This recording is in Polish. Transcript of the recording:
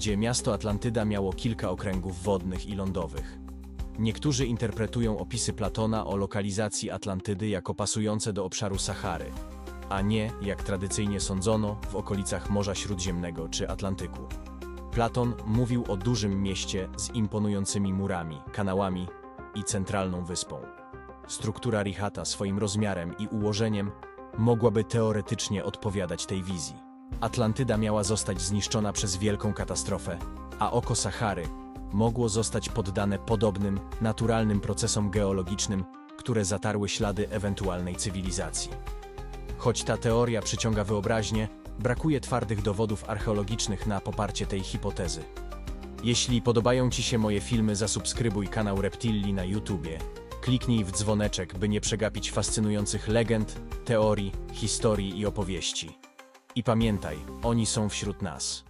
gdzie miasto Atlantyda miało kilka okręgów wodnych i lądowych. Niektórzy interpretują opisy Platona o lokalizacji Atlantydy jako pasujące do obszaru Sahary, a nie, jak tradycyjnie sądzono, w okolicach Morza Śródziemnego czy Atlantyku. Platon mówił o dużym mieście z imponującymi murami, kanałami i centralną wyspą. Struktura Richata swoim rozmiarem i ułożeniem mogłaby teoretycznie odpowiadać tej wizji. Atlantyda miała zostać zniszczona przez wielką katastrofę, a oko Sahary mogło zostać poddane podobnym, naturalnym procesom geologicznym, które zatarły ślady ewentualnej cywilizacji. Choć ta teoria przyciąga wyobraźnię, brakuje twardych dowodów archeologicznych na poparcie tej hipotezy. Jeśli podobają Ci się moje filmy, zasubskrybuj kanał Reptilli na YouTubie. Kliknij w dzwoneczek, by nie przegapić fascynujących legend, teorii, historii i opowieści. I pamiętaj, oni są wśród nas.